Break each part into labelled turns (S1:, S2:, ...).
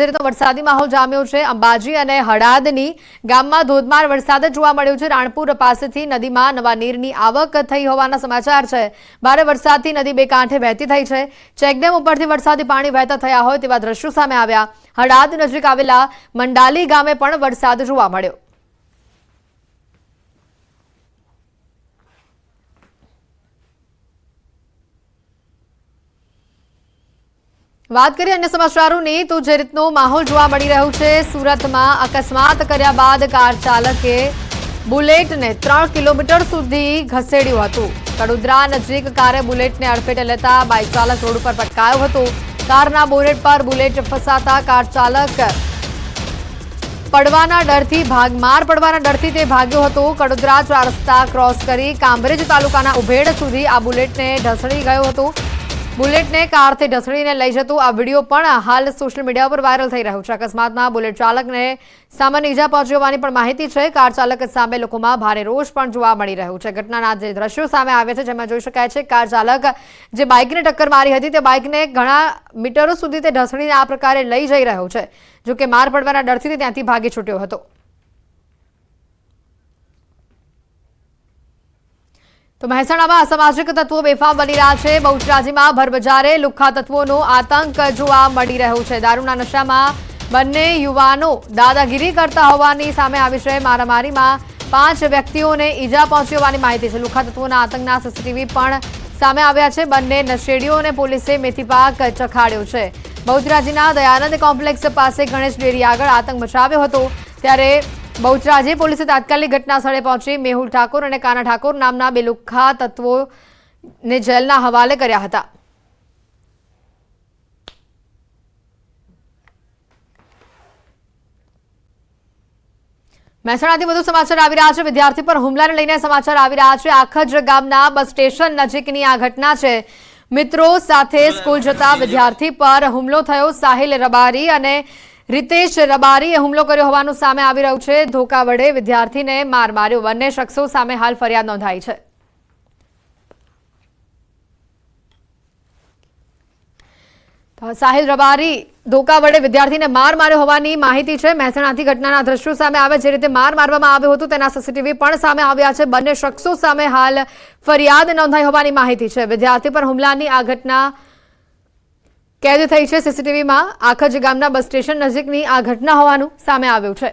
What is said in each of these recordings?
S1: જે વરસાદી માહોલ જામ્યો છે. અંબાજી અને હળાદની ગામમાં ધોધમાર વરસાદ જોવા મળ્યો છે. રાણપુર પાસેથી નદીમાં નવા નીરની આવક થઈ હોવાના સમાચાર છે. ભારે વરસાદથી નદી બે કાંઠે વહેતી થઈ છે. ચેકડેમ ઉપરથી વરસાદી પાણી વહેતા થયા હોય તેવા દ્રશ્યો સામે આવ્યા. હળાદ નજીક આવેલા મંડાલી ગામે પણ વરસાદ જોવા મળ્યો. વાત કરીએ અન્ય સમાચારોની, તો જે રીતનો માહોલ જોવા મળી રહ્યો છે, સુરતમાં અકસ્માત કર્યા બાદ કાર ચાલકે બુલેટને ત્રણ કિલોમીટર સુધી ઘસેડ્યું હતું. કડોદરા નજીક કારે બુલેટને અડફેટે લેતા બાઇક ચાલક રોડ ઉપર પટકાયો હતો. કારના બોનેટ પર બુલેટ ફસાતા કાર ચાલક પડવાના ડરથી ભાગ, માર પડવાના ડરથી તે ભાગ્યો હતો. કડોદરા ચાર રસ્તા ક્રોસ કરી કામરેજ તાલુકાના ઉભેડ સુધી આ બુલેટને ઢસડી ગયો હતો. બુલેટને કારથી ઢસડીને લઈ જતું આ વીડિયો પણ હાલ સોશિયલ મીડિયા પર વાયરલ થઈ રહ્યો છે. અકસ્માતમાં બુલેટ ચાલકને સામાન્ય ઈજા પહોંચી હોવાની પણ માહિતી છે. કાર ચાલક સામે લોકોમાં ભારે રોષ પણ જોવા મળી રહ્યું છે. ઘટનાના જે દ્રશ્યો સામે આવે છે, જેમાં જોઈ શકાય છે, કાર ચાલક જે બાઇકને ટક્કર મારી હતી, તે બાઇકને ઘણા મીટરો સુધી તે ઢસડીને આ પ્રકારે લઈ જઈ રહ્યો છે. જો કે માર પડવાના ડરથી ત્યાંથી ભાગી છૂટ્યો હતો. તો મહેસાણામાં અસામાજિક તત્વો બેફામ બની રહ્યા છે. બહુચરાજીમાં ભરબજારે લુખ્ખા તત્વોનો આતંક જોવા મળી રહ્યો છે. દારૂના નશામાં બંને યુવાનો દાદાગીરી કરતા હોવાની સામે આવી છે. મારામારીમાં પાંચ વ્યક્તિઓને ઈજા પહોંચી હોવાની માહિતી છે. લુખ્ખા તત્વોના આતંકના સીસીટીવી પણ સામે આવ્યા છે. બંને નશેડીઓને પોલીસે મેથીપાક ચખાડ્યો છે. બહુચરાજીના દયાનંદ કોમ્પ્લેક્સ પાસે ગણેશ ડેરી આગળ આતંક મચાવ્યો હતો. ત્યારે બહુચરાજી પોલીસે તાત્કાલિક ઘટના પહોંચી મેહુલ ઠાકોર અને કાના ઠાકોર નામના બે લુખ્ખા તત્વોને જેલના હવાલે કર્યા હતા. મહેસાણાથી વધુ સમાચાર આવી રહ્યા છે. વિદ્યાર્થી પર હુમલાને લઈને સમાચાર આવી રહ્યા છે. આખજ ગામના બસ સ્ટેશન નજીકની આ ઘટના છે. મિત્રો સાથે સ્કૂલ જતા વિદ્યાર્થી પર હુમલો થયો. સાહિલ રબારી અને રિતેશ રબારીએ હુમલો કર્યો હોવાનું સામે આવી રહ્યું છે. ધોકા વડે વિદ્યાર્થીને માર માર્યો. બંને શખ્સો સામે હાલ ફરિયાદ નોંધાઈ છે. સાહિલ રબારી, ધોકા વડે વિદ્યાર્થીને માર માર્યો હોવાની માહિતી છે. મહેસાણાથી ઘટનાના દ્રશ્યો સામે આવે જે રીતે માર મારવામાં આવ્યો હતો, તેના સીસીટીવી પણ સામે આવ્યા છે. બંને શખ્સો સામે હાલ ફરિયાદ નોંધાઈ હોવાની માહિતી છે. વિદ્યાર્થી પર હુમલાની આ ઘટના કેદ થઈ છે સીસીટીવીમાં. આખજ ગામના બસ સ્ટેશન નજીકની આ ઘટના હોવાનું સામે આવ્યું છે.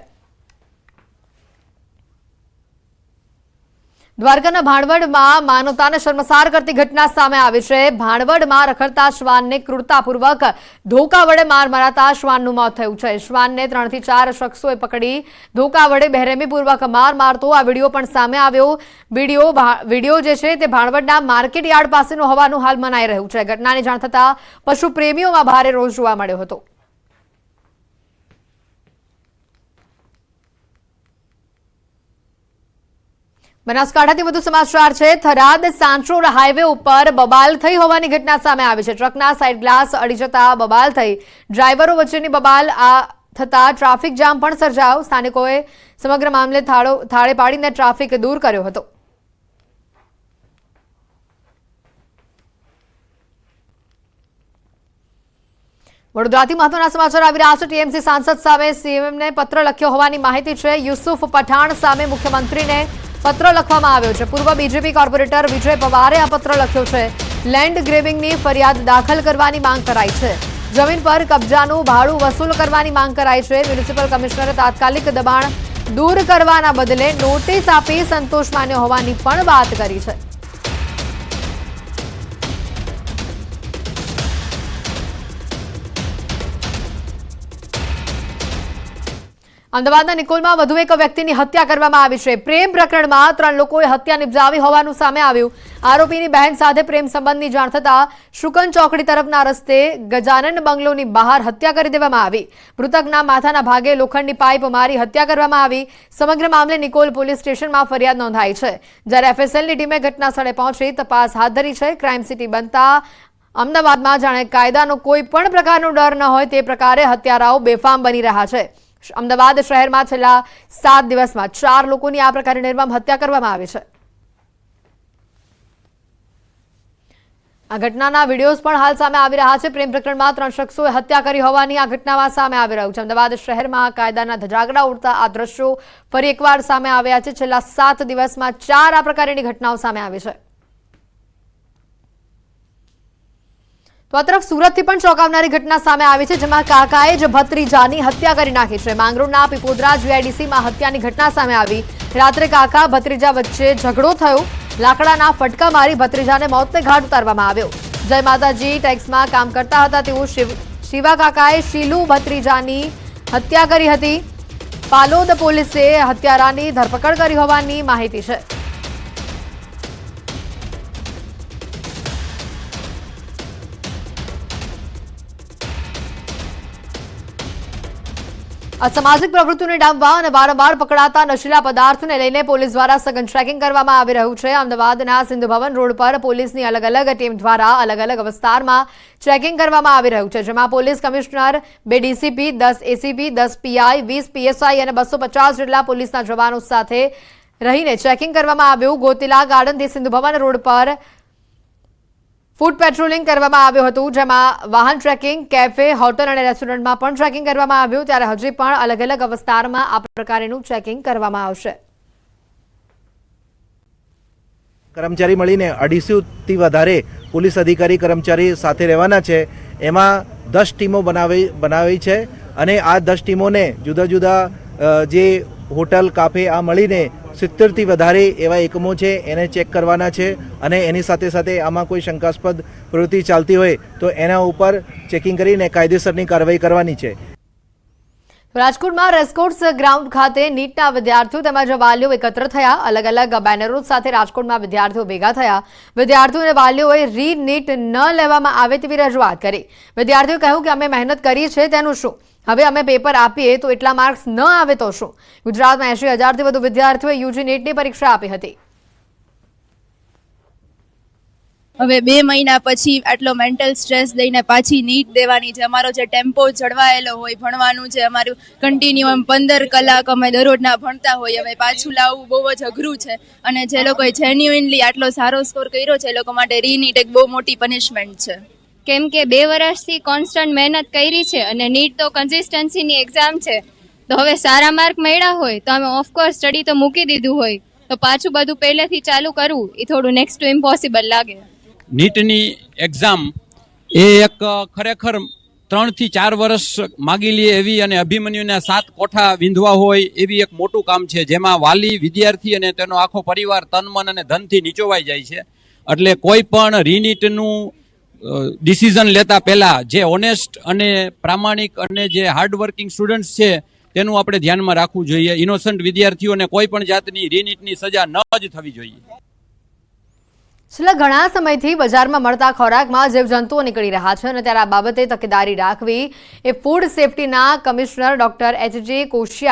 S1: દ્વારકાના ભાણવડમાં માનવતાને શર્મસાર કરતી ઘટના સામે આવી છે. ભાણવડમાં રખડતા શ્વાનને ક્રૂરતાપૂર્વક ધોકા વડે માર મરાતા શ્વાનનું મોત થયું છે. શ્વાનને ત્રણથી ચાર શખ્સોએ પકડી ધોકા વડે બેરહેમીપૂર્વક માર મારતો આ વીડિયો પણ સામે આવ્યો. વીડિયો વીડિયો જે છે તે ભાણવડના માર્કેટ યાર્ડ પાસેનો હોવાનું હાલ મનાઈ રહ્યું છે. ઘટનાની જાણ થતાં પશુ પ્રેમીઓમાં ભારે રોષ જોવા મળ્યો હતો. બનાસકાંઠાથી વધુ સમાચાર છે. થરાદ સાંચોર હાઈવે ઉપર બબાલ થઈ હોવાની ઘટના સામે આવી છે. ટ્રકના સાઇડ ગ્લાસ અડી જતા બબાલ થઈ ડ્રાઈવરો વચ્ચેની બબાલ આ થતા ટ્રાફિક જામ પણ સર્જાયો. સ્થાનિકોએ સમગ્ર મામલે થાળો પાડીને ટ્રાફિક દૂર કર્યો હતો. વડોદરાથી મહત્વના સમાચાર આવી રહ્યા છે. ટીએમસી સાંસદ સામે સીએમને પત્ર લખ્યો હોવાની માહિતી છે. યુસુફ પઠાણ સામે મુખ્યમંત્રીને પત્ર લખવામાં આવ્યો છે. પૂર્વ બીજેપી કોર્પોરેટર વિજય પવારે આ પત્ર લખ્યો છે. લેન્ડ ગ્રેબિંગની ફરિયાદ દાખલ કરવાની માંગ કરાઈ છે. જમીન પર કબજાનું ભાડું વસૂલ કરવાની માંગ કરાઈ છે. મ્યુનિસિપલ કમિશનરે તાત્કાલિક દબાણ દૂર કરવાના બદલે નોટિસ આપી સંતોષ માન્યો હોવાની પણ વાત કરી છે. અમદાવાદના નિકોલમાં વધુ એક વ્યક્તિની હત્યા કરવામાં આવી છે. પ્રેમ પ્રકરણમાં ત્રણ લોકોએ હત્યા નિપજાવી હોવાનું સામે આવ્યું. આરોપીની બહેન સાથે પ્રેમ સંબંધની જાણ થતાં શુકન ચોકડી તરફના રસ્તે ગજાનન બંગલોની બહાર હત્યા કરી દેવામાં આવી. મૃતકના માથાના ભાગે લોખંડની પાઇપ મારી હત્યા કરવામાં આવી. સમગ્ર મામલે નિકોલ પોલીસ સ્ટેશનમાં ફરિયાદ નોંધાઈ છે. જ્યારે એફએસએલની ટીમે ઘટના સ્થળે પહોંચી તપાસ હાથ ધરી છે. ક્રાઇમ સિટી બનતા અમદાવાદમાં જાણે કાયદાનો કોઈ પણ પ્રકારનો ડર ન હોય તે પ્રકારે હત્યારાઓ બેફામ બની રહ્યા છે. અમદાવાદ શહેરમાં છેલ્લા સાત દિવસમાં ચાર લોકોની આ પ્રકારે નિર્મમ હત્યા કરવામાં આવી છે. આ ઘટનાના વિડીયોઝ પણ હાલ સામે આવી રહ્યા છે. પ્રેમ પ્રકરણમાં ત્રણ શખ્સોએ હત્યા કરી હોવાની આ ઘટનામાં સામે આવી રહ્યું છે. અમદાવાદ શહેરમાં કાયદાના ધજાગડા ઉડતા આ દ્રશ્યો ફરી એકવાર સામે આવ્યા છે. છેલ્લા સાત દિવસમાં ચાર આ પ્રકારની ઘટનાઓ સામે આવી છે. તો સુરતથી પણ ચોંકાવનારી ઘટના સામે આવી છે, જેમાં કાકાએ જ ભત્રીજાની હત્યા કરી નાખી છે. માંગરોળના પીપોદરા જીઆઈડીસીમાં હત્યાની ઘટના સામે આવી. રાત્રે કાકા ભત્રીજા વચ્ચે ઝઘડો થયો. લાકડાના ફટકા મારી ભત્રીજાને મોતને ઘાટ ઉતારવામાં આવ્યો. જય માતાજી, ટેક્સમાં કામ કરતા હતા તેઓ શિવા કાકાએ શીલુ ભત્રીજાની હત્યા કરી હતી. પાલોદ પોલીસે હત્યારાની ધરપકડ કરી હોવાની માહિતી છે. અસામાજિક પ્રવૃત્તિઓને ડામવા અને વારંવાર પકડાતા નશીલા પદાર્થને લઈને પોલીસ દ્વારા સઘન ટ્રેકિંગ કરવામાં આવી રહ્યું છે. અમદાવાદના સિંધુ ભવન રોડ પર પોલીસની અલગ અલગ ટીમ દ્વારા અલગ અલગ વિસ્તારમાં ચેકિંગ કરવામાં આવી રહ્યું છે, જેમાં પોલીસ કમિશનર બે ડીસીપી, દસ એસીપી, દસ પીઆઈ, વીસ પીએસઆઈ અને બસો પચાસ જેટલા પોલીસના જવાનો સાથે રહીને ચેકિંગ કરવામાં આવ્યું. ગોતિલા ગાર્ડનથી સિંધુ ભવન રોડ પર ફૂડ પેટ્રોલિંગ કરવામાં આવ્યું હતું, જેમાં વાહન ટ્રેકિંગ, કેફે, હોટલ અને રેસ્ટોરન્ટમાં પણ ટ્રેકિંગ કરવામાં આવ્યું. ત્યારે હજી પણ અલગ અલગ વિસ્તારમાં આ પ્રકારેનું ચેકિંગ કરવામાં આવશે.
S2: કર્મચારી મળીને અઢીસોથી વધારે પોલીસ અધિકારી કર્મચારી સાથે રહેવાના છે. એમાં દસ ટીમો બનાવી બનાવી છે અને આ દસ ટીમોને જુદા જુદા જે હોટલ, કાફે આ મળીને સિત્તેરથી વધારે એવા એકમો છે, એને ચેક કરવાના છે અને એની સાથે સાથે આમાં કોઈ શંકાસ્પદ પ્રવૃત્તિ ચાલતી હોય તો એના ઉપર ચેકિંગ કરીને કાયદેસરની કાર્યવાહી કરવાની છે.
S1: રાજકોટમાં રેસકોર્સ ગ્રાઉન્ડ ખાતે નીટના વિદ્યાર્થીઓ તેમજ વાલીઓ એકત્ર થયા. અલગ અલગ બેનરો સાથે રાજકોટમાં વિદ્યાર્થીઓ ભેગા થયા. વિદ્યાર્થીઓ અને વાલીઓએ રી નીટ ન લેવામાં આવે તેવી રજૂઆત કરી. વિદ્યાર્થીઓએ કહ્યું કે અમે મહેનત કરી છે તેનું શું? હવે અમે પેપર આપીએ તો એટલા માર્ક્સ ન આવે તો શું? ગુજરાતમાં એંશી હજારથી વધુ વિદ્યાર્થીઓએ યુજી નેટની પરીક્ષા આપી હતી.
S3: હવે બે મહિના પછી આટલો મેન્ટલ સ્ટ્રેસ લઈને પાછી નીટ દેવાની છે અમારો જે ટેમ્પો જળવાયેલો હોય, ભણવાનું છે અમારું કન્ટિન્યુ એમ પંદર કલાક અમે દરરોજના ભણતા હોઈએ હવે પાછું લાવવું બહુ જ અઘરું છે. અને જે લોકોએ જેન્યુઇનલી આટલો સારો સ્કોર કર્યો છે, એ લોકો માટે રીનીટ એક બહુ મોટી પનિશમેન્ટ છે.
S4: કેમ કે બે વર્ષથી કોન્સ્ટન્ટ મહેનત કરી છે અને નીટ તો કન્સિસ્ટન્સીની એક્ઝામ છે. તો હવે સારા માર્ક મળ્યા હોય તો અમે ઓફકોર્સ સ્ટડી તો મૂકી દીધું હોય. તો પાછું બધું પહેલેથી ચાલુ કરવું એ થોડું નેક્સ્ટ ટુ ઇમ્પોસિબલ લાગે.
S5: નીટની એક્ઝામ એ એક ખરેખર ત્રણથી ચાર વર્ષ માગી લે એવી અને અભિમન્યુના સાત કોઠા વિંધવા હોય એવી એક મોટું કામ છે, જેમાં વાલી વિદ્યાર્થી અને તેનો આખો પરિવાર તન મન અને ધનથી નીચોવાઈ જાય છે. એટલે કોઈ પણ રીનીટનું ડિસિઝન લેતા પહેલા જે ઓનેસ્ટ અને પ્રામાણિક અને જે હાર્ડવર્કિંગ સ્ટુડન્ટ્સ છે, તેનું આપણે ધ્યાનમાં રાખવું જોઈએ. ઇનોસન્ટ વિદ્યાર્થીઓને કોઈ પણ જાતની રીનીટની સજા ન જ થવી જોઈએ.
S1: છેલ્લા ઘણા સમયથી બજારમાં મળતા ખોરાકમાં જીવજંતુઓ નીકળી રહ્યા છે અને ત્યારે આ બાબતે તકેદારી રાખવી એ food સેફટીના commissioner doctor H J Koshiya